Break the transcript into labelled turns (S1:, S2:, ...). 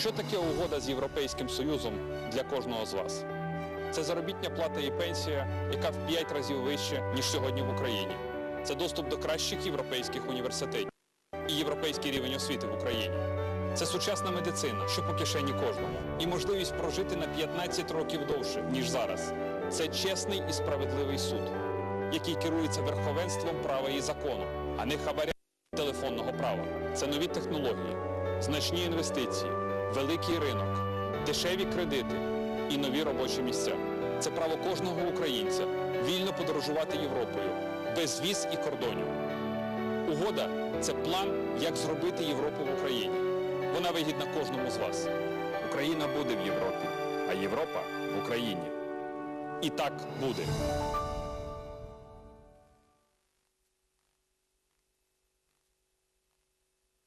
S1: Що таке угода з Європейським Союзом для кожного з вас? Це заробітня плата і пенсія, яка в 5 разів вища, ніж сьогодні в Україні. Це доступ до кращих європейських університетів і європейський рівень освіти в Україні. Це сучасна медицина, що по кишені кожному, і можливість прожити на 15 років довше, ніж зараз. Це чесний і справедливий суд, який керується верховенством права і закону, а не хабаря телефонного права. Це нові технології, значні інвестиції, великий ринок, дешеві кредити і нові робочі місця. Це право кожного українця вільно подорожувати Європою без віз і кордонів. Угода це план, як зробити Європу в Україні. Вона вигідна кожному з вас. Україна буде в Європі, а Європа в Україні. І так буде.